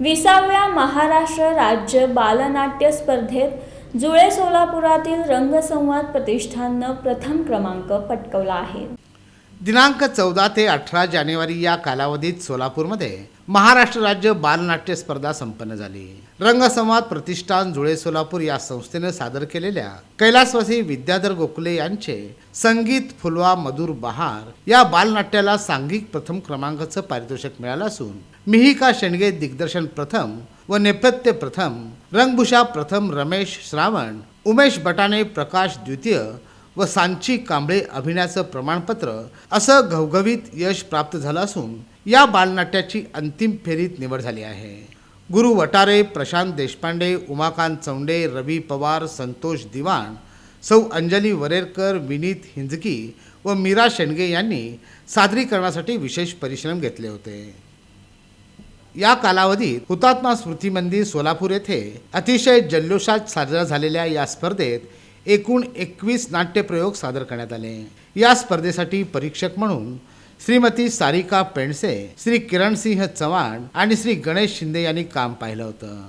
विसाव्या महाराष्ट्र राज्य बालनाट्य स्पर्धेत जुळे सोलापुरातील रंगसंवाद प्रतिष्ठाननं प्रथम क्रमांक पटकवला आहे. दिनांक चौदा ते अठरा जानेवारी या कालावधीत सोलापूरमध्ये महाराष्ट्र राज्य बालनाट्य स्पर्धा संपन्न झाली. रंगसंवाद प्रतिष्ठान जुळे सोलापूर या संस्थेनं सादर केलेल्या कैलासवासी विद्याधर गोखले यांचे संगीत फुलवा मधुर बहार या बालनाट्याला सांघिक प्रथम क्रमांकाचं पारितोषिक मिळालं असून मिहिका शेंडगे दिग्दर्शन प्रथम व नेपथ्य प्रथम रंगभूषा प्रथम रमेश श्रावण उमेश बटाणे प्रकाश द्वितीय व सांची कांबळे अभिनयाचं प्रमाणपत्र असं घवघवीत यश प्राप्त झालं असून या बालनाट्याची अंतिम फेरीत निवड झाली आहे. गुरु वटारे प्रशांत देशपांडे उमाकांत चौंडे रवी पवार संतोष दिवाण सौ अंजली वरेरकर विनीत हिंजकी व मीरा शेंडगे यांनी सादरीकरणासाठी विशेष परिश्रम घेतले होते. या कालावधीत हुतात्मा स्मृती मंदिर सोलापूर येथे अतिशय जल्लोषात साजरा झालेल्या या स्पर्धेत एकूण एकवीस नाट्यप्रयोग सादर करण्यात आले. या स्पर्धेसाठी परीक्षक म्हणून श्रीमती सारिका पेंडसे श्री किरणसिंह चव्हाण आणि श्री गणेश शिंदे यांनी काम पाहिलं होतं.